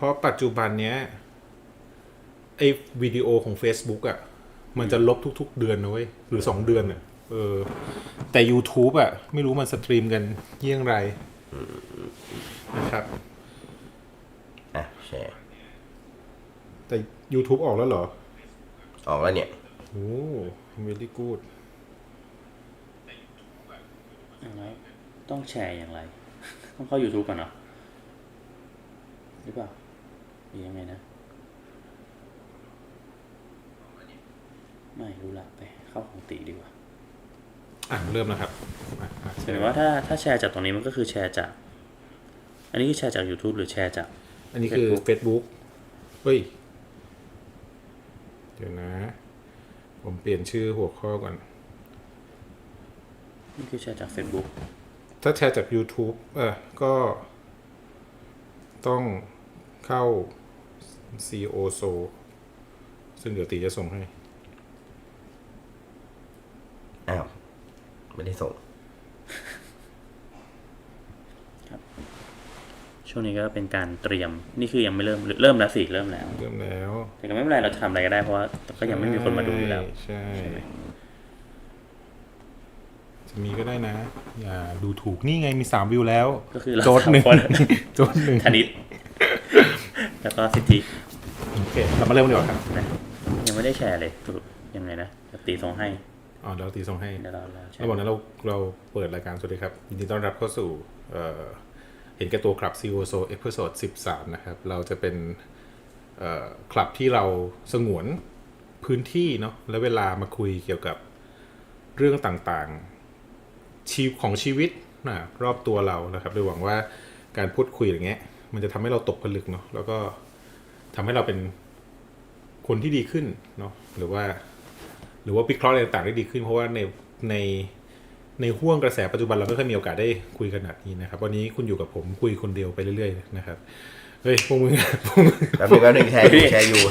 เพราะปัจจุบันเนี้ยไอวิดีโอของ Facebook อะ่ะ มันจะลบทุก ๆ เดือนนะเว้ยหรือสองเดือนอะ่ะเออ แต่ YouTube อะ่ะ ไม่รู้มันสตรีมกันเยี่ยงไรนะครับอะแชร์แต่ YouTube ออกแล้วเหรอ ออกแล้วเนี่ยโอ้ very good อย่างไรต้องแชร์อย่างไร ต้องเข้า YouTube ก่อนเนาะหรือเปล่าหรือ ยังไงนะ ไม่รู้ละไปเข้าของตีดีกว่า อะเริ่มแล้วครับอะอะแสดงว่าถ้าถ้าแชร์จากตรงนี้มันก็คือแชร์จาก อันนี้คือแชร์จาก YouTube หรือแชร์จาก อันนี้คือ Facebook เฮ้ย เดี๋ยวนะ ผมเปลี่ยนชื่อหัวข้อก่อน นี่คือแชร์จาก Facebook ถ้าแชร์จาก YouTube เออก็ต้องเข้า CO s o ซึ่งเดี๋ยวตีจะส่งให้ อ้าว ไม่ได้ส่ง ช่วงนี้ก็เป็นการเตรียม นี่คือยังไม่เริ่มหรือเริ่มแล้วสิ เริ่มแล้ว เริ่มแล้วแต่ก็ไม่เป็นไร เราจะทำอะไรก็ได้ เพราะว่าก็ยังไม่มีคนมาดูอยู่แล้ว ใช่ใช่ไหมจะมีก็ได้นะ อย่าดูถูก นี่ไงมีสามวิวแล้ว ก็คือเราโจทย์หนึ่งสามคนโจทย์หนึ่งธนิต แล้วก็สิทธิโอเค เรามาเริ่มดีกว่าครับนะยังไม่ได้แชร์เลยสรุปยังไงนะจะตีส่งให้อ๋อเดี๋ยวตีส่งให้ เดี๋ยวเราเราแชระร์หว่างนั้นเราเราเปิดรายการสวัสดีครับ ยินดีต้อนรับเข้าสู่เอ่อเห็นแก่ตัวคลับ CEO So Episode 13นะครับ เราจะเป็นเอ่อคลับที่เราสงวนพื้นที่เนาะและเวลามาคุยเกี่ยวกับเรื่องต่างๆชีวิตของชีวิตนะรอบตัวเรานะครับโดยหวังว่าการพูดคุยอย่างเงี้ย มันจะทำให้เราตกผลึกเนาะแล้วก็ทำให้เราเป็นคนที่ดีขึ้นเนาะหรือว่า หรือว่าวิเคราะห์อะไรต่างได้ดีขึ้น เพราะว่าในในในห่วงกระแสปัจจุบันเราไม่ค่อยมีโอกาสได้คุยขนาดนี้นะครับ วันนี้คุณอยู่กับผมคุยคนเดียวไปเรื่อยๆนะครับเฮ้ยพวกมึงพวกมึงแป๊บนึงแป๊บนึงแชร์อยู่แชร์อยู่